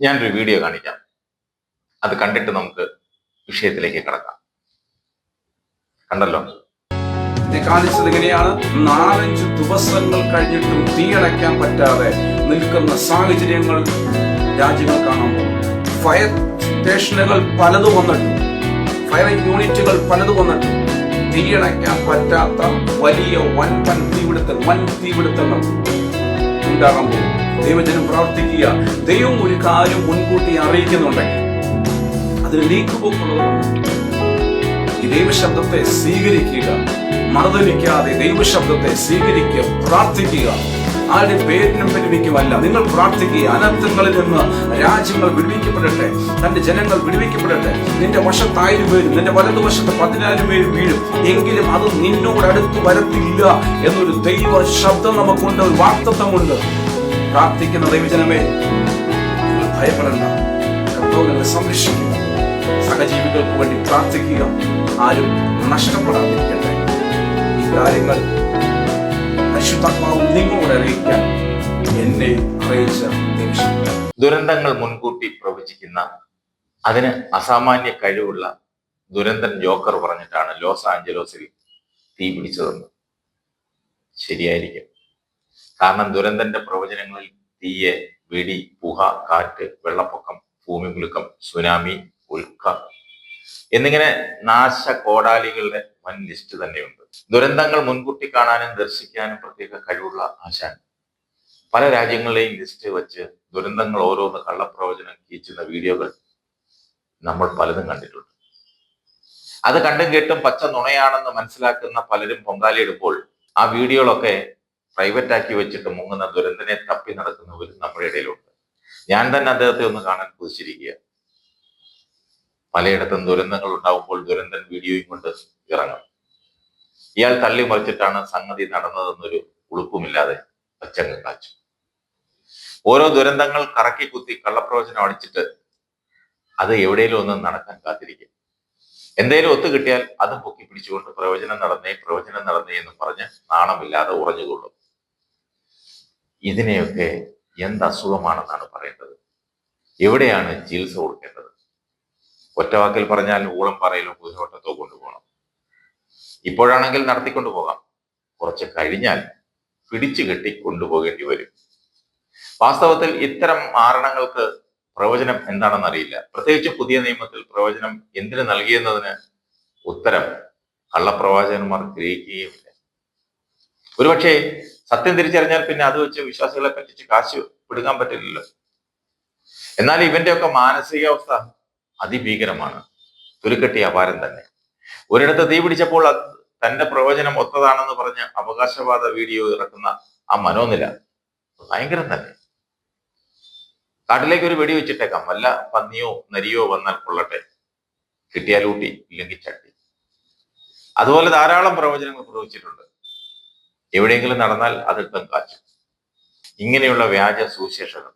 ഞാനൊരു വീഡിയോ കാണിക്കാം. അത് കണ്ടിട്ട് നമുക്ക് വിഷയത്തിലേക്ക് കിടക്കാം. കണ്ടല്ലോ? ഇത് കാണിച്ചത് എങ്ങനെയാണ് നാലഞ്ച് ദിവസങ്ങൾ കഴിഞ്ഞിട്ടും തീയടയ്ക്കാൻ പറ്റാതെ നിൽക്കുന്ന സാഹചര്യങ്ങൾ രാജ്യങ്ങൾ കാണാൻ ഫയർ സ്റ്റേഷനുകൾ പലതും വന്നിട്ടും ഫയർ യൂണിറ്റുകൾ പലതും വന്നിട്ടും തീയടയ്ക്കാൻ പറ്റാത്ത വലിയ വൻ വൻ തീപിടുത്തൽ വൻ തീപിടുത്തങ്ങൾ. ഉണ്ടാകാൻ പോകും. ദൈവജനം പ്രവർത്തിക്കുക. ദൈവം ഒരു കാര്യം മുൻകൂട്ടി അറിയിക്കുന്നുണ്ടെങ്കിൽ അതിന് നീക്കുപോക്കുള്ളതുകൊണ്ട് ഈ ദൈവശബ്ദത്തെ സ്വീകരിക്കുക. മറുതലിക്കാതെ ദൈവശബ്ദത്തെ സ്വീകരിക്കുക. പ്രാർത്ഥിക്കുക. ആരുടെ പേരിനും വിടുവിക്കുമല്ല. നിങ്ങൾ പ്രാർത്ഥിക്കുക അനർത്ഥങ്ങളിൽ നിന്ന് രാജ്യങ്ങൾ വിടുവിക്കപ്പെടട്ടെ തന്റെ ജനങ്ങൾ വിടുവിക്കപ്പെടട്ടെ. നിന്റെ വശത്തായിരം പേരും നിന്റെ വലതുവശത്ത് പതിനായിരം പേരും വീഴും. എങ്കിലും അത് നിന്നോട് അടുത്ത് വരത്തില്ല എന്നൊരു ദൈവ ശബ്ദം നമുക്കുണ്ട് ഒരു വാക്തത്വമുണ്ട്. പ്രാർത്ഥിക്കുന്ന ദൈവജനമേ ഭയപ്പെടണ്ട. സംരക്ഷിക്കുക. സഹജീവികൾക്ക് വേണ്ടി പ്രാർത്ഥിക്കുക. ആരും നഷ്ടപ്പെടാതിരിക്കട്ടെ. ഈ കാര്യങ്ങൾ പരിശുദ്ധാത്മാവ് നിങ്ങളോട് അറിയിക്കാൻ എന്നെ അറിയിച്ച ദുരന്തങ്ങൾ മുൻകൂട്ടി പ്രവചിക്കുന്ന അതിന് അസാമാന്യ കഴിവുള്ള ദുരന്തൻ ജോക്കർ പറഞ്ഞിട്ടാണ് ലോസ് ആഞ്ചലോസിൽ തീ പിടിച്ചതെന്ന്. ശരിയായിരിക്കും. കാരണം ദുരന്തന്റെ പ്രവചനങ്ങളിൽ തീയെ വെടി പുഹ കാറ്റ് വെള്ളപ്പൊക്കം ഭൂമികുലുക്കം സുനാമി ഉൽക്ക എന്നിങ്ങനെ നാശ കോടാലികളുടെ ലിസ്റ്റ് തന്നെയുണ്ട്. ദുരന്തങ്ങൾ മുൻകൂട്ടി കാണാനും ദർശിക്കാനും പ്രത്യേക കഴിവുള്ള ആശാൻ. പല രാജ്യങ്ങളിലെയും ലിസ്റ്റ് വെച്ച് ദുരന്തങ്ങൾ ഓരോന്ന് കള്ളപ്രവചനം കീച്ചുന്ന വീഡിയോകൾ നമ്മൾ പലതും കണ്ടിട്ടുണ്ട്. അത് കണ്ടും കേട്ടും പച്ച നുണയാണെന്ന് മനസ്സിലാക്കുന്ന പലരും പൊങ്കാലയിടുമ്പോൾ ആ വീഡിയോകളൊക്കെ പ്രൈവറ്റ് ആക്കി വെച്ചിട്ട് മുങ്ങുന്ന ദുരന്തനെ തപ്പി നടക്കുന്നവരും നമ്മുടെ ഇടയിലുണ്ട്. ഞാൻ തന്നെ അദ്ദേഹത്തെ ഒന്ന് കാണാൻ കുതിച്ചിരിക്കുക പലയിടത്തും ദുരന്തങ്ങൾ ഉണ്ടാവുമ്പോൾ ദുരന്തൻ വീഡിയോയും കൊണ്ട് ഇറങ്ങും. ഇയാൾ തള്ളി മറിച്ചിട്ടാണ് സംഗതി നടന്നതെന്നൊരു ഉളുപ്പുമില്ലാതെ പച്ചങ്ങ് കാച്ചു. ഓരോ ദുരന്തങ്ങൾ കറക്കി കുത്തി കള്ളപ്രവചനം അടിച്ചിട്ട് അത് എവിടെയെങ്കിലും ഒന്ന് നടക്കാൻ കാത്തിരിക്കും. എന്തേലും ഒത്തു കിട്ടിയാൽ അത് പൊക്കി പിടിച്ചുകൊണ്ട് പ്രവചനം നടന്നേ പ്രവചനം നടന്നേ എന്ന് പറഞ്ഞ് നാണമില്ലാതെ ഉറഞ്ഞുകൊള്ളും. ഇതിനെയൊക്കെ എന്ത് അസുഖമാണെന്നാണ് പറയേണ്ടത്? എവിടെയാണ് ചികിത്സ കൊടുക്കേണ്ടത്? ഒറ്റവാക്കിൽ പറഞ്ഞാൽ ഊളം പറയിലോ കുതിരോട്ടത്തോ കൊണ്ടുപോകണം. ഇപ്പോഴാണെങ്കിൽ നടത്തിക്കൊണ്ടു പോകാം. കുറച്ച് കഴിഞ്ഞാൽ പിടിച്ചു കെട്ടി കൊണ്ടുപോകേണ്ടി വരും. വാസ്തവത്തിൽ ഇത്തരം ആരണങ്ങൾക്ക് പ്രവചനം എന്താണെന്ന് അറിയില്ല പ്രത്യേകിച്ച് പുതിയ നിയമത്തിൽ പ്രവചനം എന്തിനു നൽകിയെന്നതിന് ഉത്തരം കള്ളപ്രവാചകന്മാർ ഗ്രഹിക്കുകയുമില്ല ഒരുപക്ഷെ സത്യം തിരിച്ചറിഞ്ഞാൽ പിന്നെ അത് വെച്ച് വിശ്വാസികളെ പറ്റിച്ച് കാശ് പിടുങ്ങാൻ പറ്റില്ലല്ലോ. എന്നാൽ ഇവന്റെയൊക്കെ മാനസികാവസ്ഥ അതിഭീകരമാണ്. തുരുക്കെട്ടി അപാരം തന്നെ. ഒരിടത്ത് തീ പിടിച്ചപ്പോൾ തന്റെ പ്രവചനം ഒത്തതാണെന്ന് പറഞ്ഞ് അവകാശവാദ വീഡിയോ ഇറക്കുന്ന ആ മനോനില ഭയങ്കരം തന്നെ. കാട്ടിലേക്ക് ഒരു വെടി വെച്ചിട്ടേക്കാം. വല്ല പന്നിയോ നരിയോ വന്നാൽ കൊള്ളട്ടെ. കിട്ടിയാൽ ഊട്ടി ഇല്ലെങ്കിൽ ചട്ടി. അതുപോലെ ധാരാളം പ്രവചനങ്ങൾ പ്രവചിച്ചിട്ടുണ്ട്. എവിടെയെങ്കിലും നടന്നാൽ അതിട്ടം കാച്ചു ഇങ്ങനെയുള്ള വ്യാജ സുവിശേഷകൾ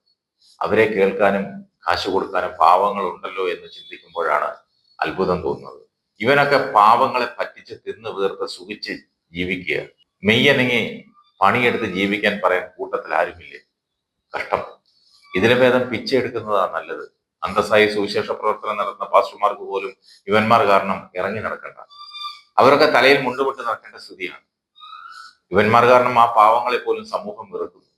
അവരെ കേൾക്കാനും കാശ് കൊടുക്കാനും പാവങ്ങൾ ഉണ്ടല്ലോ എന്ന് ചിന്തിക്കുമ്പോഴാണ് അത്ഭുതം തോന്നുന്നത്. ഇവനൊക്കെ പാവങ്ങളെ പറ്റിച്ച് തിന്ന് വീർത്ത് സുഖിച്ച് ജീവിക്കുക. മെയ്യനങ്ങി പണിയെടുത്ത് ജീവിക്കാൻ പറയാൻ കൂട്ടത്തിൽ ആരുമില്ലേ? കഷ്ടം. ഇതിന് ഭേദം പിച്ചെടുക്കുന്നതാണ് നല്ലത്. അന്തസ്സായി സുവിശേഷ പ്രവർത്തനം നടത്തുന്ന പാസ്റ്റർമാർക്ക് പോലും ഇവന്മാർ കാരണം ഇറങ്ങി നടക്കണ്ട. അവരൊക്കെ തലയിൽ മുണ്ടുപൊട്ട് നടക്കേണ്ട സ്ഥിതിയാണ്. ഇവന്മാർ കാരണം ആ പാവങ്ങളെ പോലും സമൂഹം വെറുക്കുന്നു.